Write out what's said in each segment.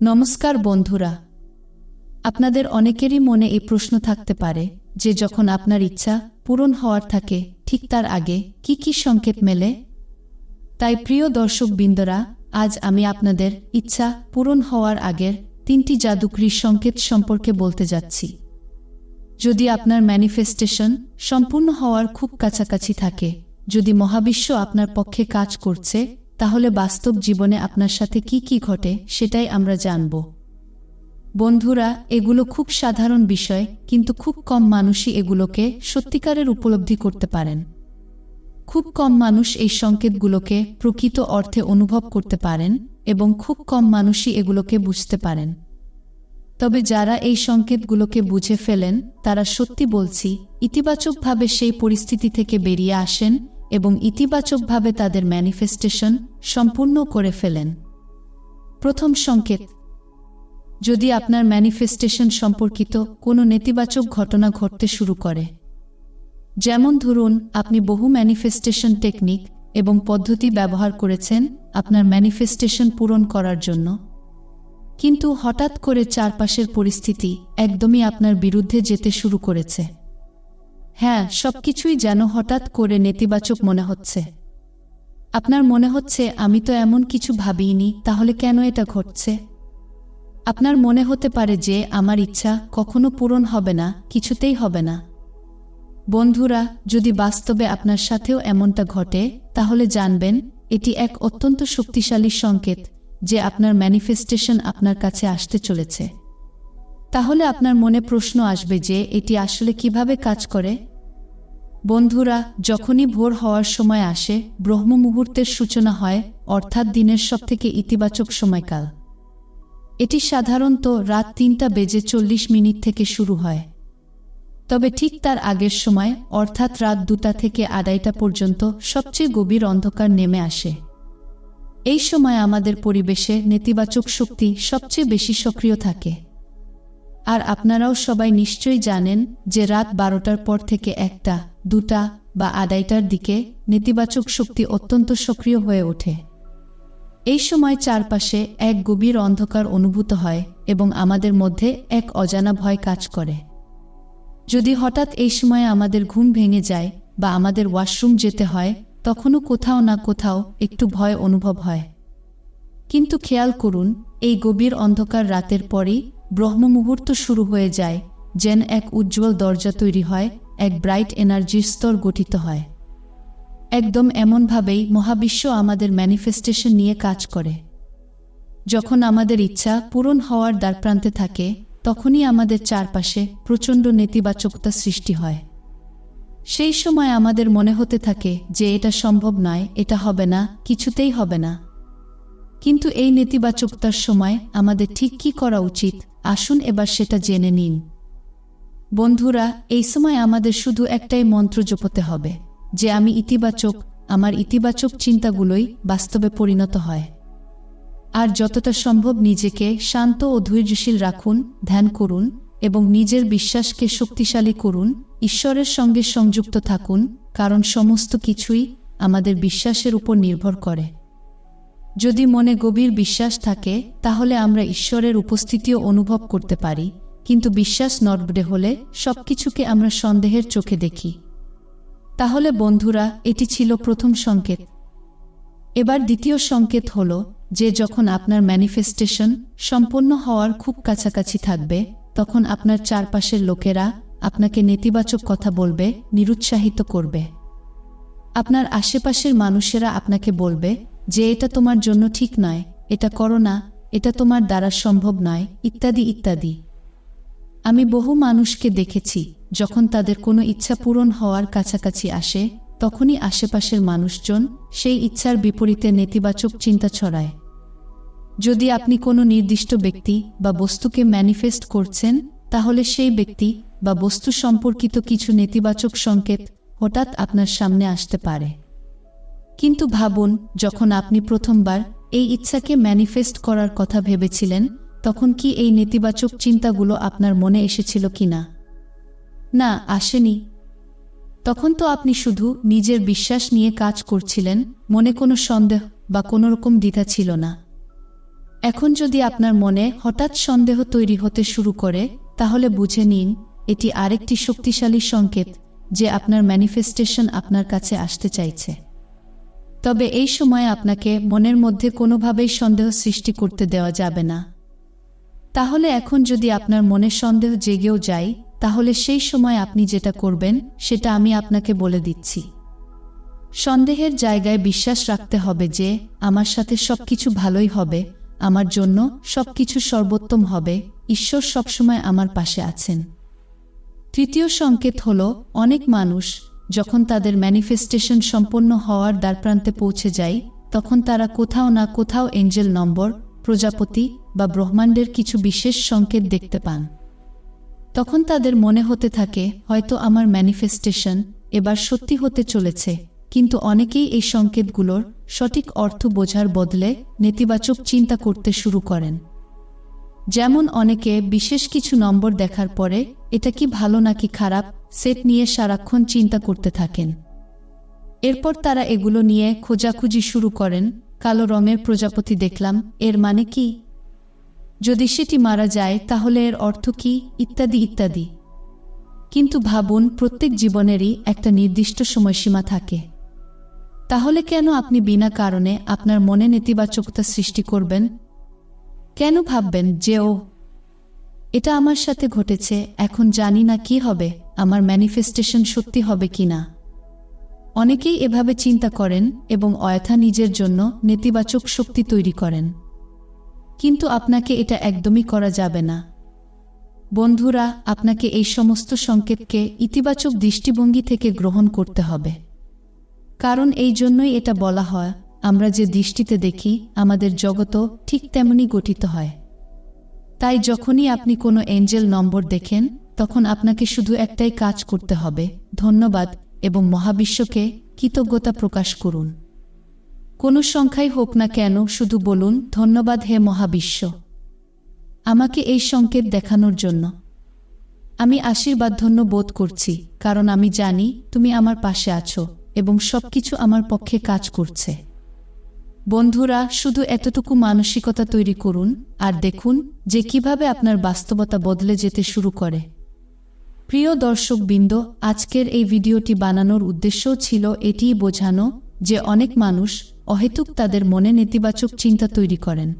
নমস্কার বন্ধুরা। আপনাদের অনেকেরই মনে এই প্রশ্ন থাকতে পারে যে যখন আপনার ইচ্ছা পূরণ হওয়ার থাকে, ঠিক তার আগে কি কি সংকেত মেলে? তাই প্রিয় দর্শক বিন্দরা আজ আমি আপনাদের ইচ্ছা পূরণ হওয়ার আগের তিনটি জাদুকরীর সংকেত সম্পর্কে বলতে যাচ্ছি। যদি আপনার ম্যানিফেস্টেশন সম্পূর্ণ হওয়ার খুব কাছাকাছি থাকে, যদি মহাবিশ্ব আপনার পক্ষে কাজ করছে তাহলে বাস্তব জীবনে আপনার সাথে কি কি ঘটে সেটাই আমরা জানব। বন্ধুরা, এগুলো খুব সাধারণ বিষয়, কিন্তু খুব কম মানুষই এগুলোকে সত্যিকারের উপলব্ধি করতে পারেন। খুব কম মানুষ এই সংকেতগুলোকে প্রকৃত অর্থে অনুভব করতে পারেন এবং খুব কম মানুষই এগুলোকে বুঝতে পারেন। তবে যারা এই সংকেতগুলোকে বুঝে ফেলেন, তারা সত্যি বলছি, ইতিবাচকভাবে সেই পরিস্থিতি থেকে বেরিয়ে আসেন এবং ইতিবাচকভাবে তাদের ম্যানিফেস্টেশন সম্পূর্ণ করে ফেলেন। প্রথম সংকেত, যদি আপনার ম্যানিফেস্টেশন সম্পর্কিত কোনো নেতিবাচক ঘটনা ঘটতে শুরু করে, যেমন ধরুন, আপনি বহু ম্যানিফেস্টেশন টেকনিক এবং পদ্ধতি ব্যবহার করেছেন আপনার ম্যানিফেস্টেশন পূরণ করার জন্য, কিন্তু হঠাৎ করে চারপাশের পরিস্থিতি একদমই আপনার বিরুদ্ধে যেতে শুরু করেছে। হ্যাঁ সবকিছুই যেন হঠাৎ করে নেতিবাচক মনে হচ্ছে। আপনার মনে হচ্ছে, আমি তো এমন কিছু ভাবিনি, তাহলে কেন এটা ঘটছে? আপনার মনে হতে পারে যে, আমার ইচ্ছা কখনো পূরণ হবে না, কিছুতেই হবে না। বন্ধুরা, যদি বাস্তবে আপনার সাথেও এমনটা ঘটে, তাহলে জানবেন, এটি এক অত্যন্ত শক্তিশালী সংকেত যে আপনার ম্যানিফেস্টেশন আপনার কাছে আসতে চলেছে। তাহলে আপনার মনে প্রশ্ন আসবে যে, এটি আসলে কীভাবে কাজ করে? বন্ধুরা, যখনই ভোর হওয়ার সময় আসে ব্রহ্ম মুহূর্তের সূচনা হয়, অর্থাৎ দিনের সবথেকে ইতিবাচক সময়কাল। এটি সাধারণত রাত তিনটা বেজে চল্লিশ মিনিট থেকে শুরু হয়। তবে ঠিক তার আগের সময়, অর্থাৎ রাত দুটা থেকে আড়াইটা পর্যন্ত সবচেয়ে গভীর অন্ধকার নেমে আসে। এই সময় আমাদের পরিবেশে নেতিবাচক শক্তি সবচেয়ে বেশি সক্রিয় থাকে। আর আপনারাও সবাই নিশ্চয়ই জানেন যে রাত বারোটার পর থেকে একটা, দুটা বা আড়াইটার দিকে নেতিবাচক শক্তি অত্যন্ত সক্রিয় হয়ে ওঠে। এই সময় চারপাশে এক গভীর অন্ধকার অনুভূত হয় এবং আমাদের মধ্যে এক অজানা ভয় কাজ করে। যদি হঠাৎ এই সময়ে আমাদের ঘুম ভেঙে যায় বা আমাদের ওয়াশরুম যেতে হয়, তখনও কোথাও না কোথাও একটু ভয় অনুভব হয়। কিন্তু খেয়াল করুন, এই গভীর অন্ধকার রাতের পরেই ব্রহ্ম মুহূর্ত শুরু হয়ে যায় যেন এক উজ্জ্বল দরজা তৈরি হয়, এক ব্রাইট এনার্জির স্তর গঠিত হয়। একদম এমনভাবেই মহাবিশ্ব আমাদের ম্যানিফেস্টেশন নিয়ে কাজ করে। যখন আমাদের ইচ্ছা পূরণ হওয়ার দ্বারপ্রান্তে থাকে, তখনই আমাদের চারপাশে প্রচণ্ড নেতিবাচকতা সৃষ্টি হয়। সেই সময় আমাদের মনে হতে থাকে যে এটা সম্ভব নয়, এটা হবে না, কিছুতেই হবে না। কিন্তু এই নেতিবাচকতার সময় আমাদের ঠিক কী করা উচিত আসুন এবার সেটা জেনে নিন। বন্ধুরা, এই সময় আমাদের শুধু একটাই মন্ত্র জপতে হবে, যে আমি ইতিবাচক, আমার ইতিবাচক চিন্তাগুলোই বাস্তবে পরিণত হয়। আর যতটা সম্ভব নিজেকে শান্ত ও ধৈর্যশীল রাখুন, ধ্যান করুন এবং নিজের বিশ্বাসকে শক্তিশালী করুন, ঈশ্বরের সঙ্গে সংযুক্ত থাকুন, কারণ সমস্ত কিছুই আমাদের বিশ্বাসের উপর নির্ভর করে। যদি মনে গভীর বিশ্বাস থাকে, তাহলে আমরা ঈশ্বরের উপস্থিতিও অনুভব করতে পারি, কিন্তু বিশ্বাস নড়বড়ে হলে সবকিছুকে আমরা সন্দেহের চোখে দেখি। তাহলে বন্ধুরা, এটি ছিল প্রথম সংকেত। এবার দ্বিতীয় সংকেত হল যে যখন আপনার ম্যানিফেস্টেশন সম্পন্ন হওয়ার খুব কাছাকাছি থাকবে, তখন আপনার চারপাশের লোকেরা আপনাকে নেতিবাচক কথা বলবে, নিরুৎসাহিত করবে। আপনার আশেপাশের মানুষেরা আপনাকে বলবে যে এটা তোমার জন্য ঠিক নয়, এটা করো না, এটা তোমার দ্বারা সম্ভব নয়, ইত্যাদি ইত্যাদি। আমি বহু মানুষকে দেখেছি, যখন তাদের কোনো ইচ্ছা পূরণ হওয়ার কাছাকাছি আসে, তখনই আশেপাশের মানুষজন সেই ইচ্ছার বিপরীতে নেতিবাচক চিন্তা ছড়ায়। যদি আপনি কোনো নির্দিষ্ট ব্যক্তি বা বস্তুকে ম্যানিফেস্ট করছেন, তাহলে সেই ব্যক্তি বা বস্তু সম্পর্কিত কিছু নেতিবাচক সংকেত হঠাৎ আপনার সামনে আসতে পারে। কিন্তু ভাবুন, যখন আপনি প্রথমবার এই ইচ্ছাকে ম্যানিফেস্ট করার কথা ভেবেছিলেন, তখন কি এই নেতিবাচক চিন্তাগুলো আপনার মনে এসেছিল কি না? না, আসেনি। তখন তো আপনি শুধু নিজের বিশ্বাস নিয়ে কাজ করছিলেন, মনে কোনো সন্দেহ বা কোনো রকম দ্বিধা ছিল না। এখন যদি আপনার মনে হঠাৎ সন্দেহ তৈরি হতে শুরু করে, তাহলে বুঝে নিন, এটি আরেকটি শক্তিশালী সংকেত যে আপনার ম্যানিফেস্টেশন আপনার কাছে আসতে চাইছে। তবে এই সময় আপনাকে মনের মধ্যে কোনোভাবেই সন্দেহ সৃষ্টি করতে দেওয়া যাবে না। তাহলে এখন যদি আপনার মনে সন্দেহ জেগেও যায়, তাহলে সেই সময় আপনি যেটা করবেন, সেটা আমি আপনাকে বলে দিচ্ছি। সন্দেহের জায়গায় বিশ্বাস রাখতে হবে যে, আমার সাথে সবকিছু ভালোই হবে, আমার জন্য সবকিছু সর্বোত্তম হবে, ঈশ্বর সবসময় আমার পাশে আছেন। তৃতীয় সংকেত হল, অনেক মানুষ যখন তাদের ম্যানিফেস্টেশন সম্পন্ন হওয়ার দ্বারপ্রান্তে পৌঁছে যায় তখন তারা কোথাও না কোথাও এঞ্জেল নম্বর, প্রজাপতি বা ব্রহ্মাণ্ডের কিছু বিশেষ সংকেত দেখতে পান। তখন তাদের মনে হতে থাকে, হয়তো আমার ম্যানিফেস্টেশন এবার সত্যি হতে চলেছে। কিন্তু অনেকেই এই সংকেতগুলোর সঠিক অর্থ বোঝার বদলে নেতিবাচক চিন্তা করতে শুরু করেন। যেমন অনেকে বিশেষ কিছু নম্বর দেখার পরে, এটা কি ভালো নাকি খারাপ? সেট নিয়ে সারাক্ষণ চিন্তা করতে থাকেন। এরপর তারা এগুলো নিয়ে খোঁজাখুঁজি শুরু করেন। কালো রঙের প্রজাপতি দেখলাম, এর মানে কি? যদি সেটি মারা যায়, তাহলে এর অর্থ কি? ইত্যাদি ইত্যাদি। কিন্তু ভাবুন, প্রত্যেক জীবনেরই একটা নির্দিষ্ট সময়সীমা থাকে। তাহলে কেন আপনি বিনা কারণে আপনার মনে নেতিবাচকতা সৃষ্টি করবেন? কেন ভাববেন যে ও? এটা আমার সাথে ঘটেছে, এখন জানি না কি হবে, আমার ম্যানিফেস্টেশন সত্যি হবে কি না। অনেকেই এভাবে চিন্তা করেন এবং অয়থা নিজের জন্য নেতিবাচক শক্তি তৈরি করেন। কিন্তু আপনাকে এটা একদমই করা যাবে না। বন্ধুরা, আপনাকে এই সমস্ত সংকেতকে ইতিবাচক দৃষ্টিভঙ্গি থেকে গ্রহণ করতে হবে। কারণ এই জন্যই এটা বলা হয় আমরা যে দৃষ্টিতে দেখি, আমাদের জগতও ঠিক তেমনি গঠিত হয়। তাই যখনই আপনি কোনো এঞ্জেল নম্বর দেখেন, তখন আপনাকে শুধু একটাই কাজ করতে হবে, ধন্যবাদ এবং মহাবিশ্বকে কৃতজ্ঞতা প্রকাশ করুন। কোনো সংখ্যাই হোক না কেন, শুধু বলুন, ধন্যবাদ হে মহাবিশ্ব। আমাকে এই সংকেত দেখানোর জন্য। আমি আশীর্বাদধন্য বোধ করছি, কারণ আমি জানি তুমি আমার পাশে আছো এবং সব কিছু আমার পক্ষে কাজ করছে। বন্ধুরা, শুধু এতটুকু মানসিকতা তৈরি করুন আর দেখুন যে কীভাবে আপনার বাস্তবতা বদলে যেতে শুরু করে। প্রিয় দর্শকবৃন্দ, আজকের এই ভিডিওটি বানানোর উদ্দেশ্যও ছিল এটিই বোঝানো যে অনেক মানুষ অহেতুক তাদের মনে নেতিবাচক চিন্তা তৈরি করেন।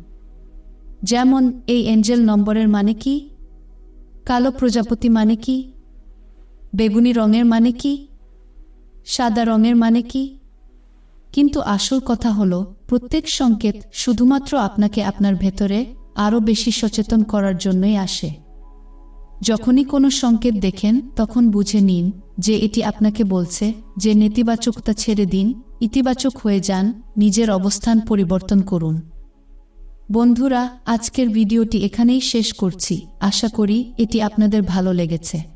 যেমন, এই এঞ্জেল নম্বরের মানে কি? কালো প্রজাপতি মানে কি? বেগুনি রঙের মানে কি? সাদা রঙের মানে কি? কিন্তু আসল কথা হল, প্রত্যেক সংকেত শুধুমাত্র আপনাকে আপনার ভেতরে আরও বেশি সচেতন করার জন্যই আসে। যখনই কোনো সংকেত দেখেন, তখন বুঝে নিন যে এটি আপনাকে বলছে যে নেতিবাচকতা ছেড়ে দিন, ইতিবাচক হয়ে যান, নিজের অবস্থান পরিবর্তন করুন। বন্ধুরা, আজকের ভিডিওটি এখানেই শেষ করছি। আশা করি এটি আপনাদের ভালো লেগেছে।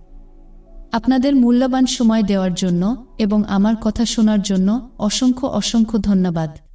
আপনাদের মূল্যবান সময় দেওয়ার জন্য এবং আমার কথা শোনার জন্য অসংখ্য অসংখ্য ধন্যবাদ।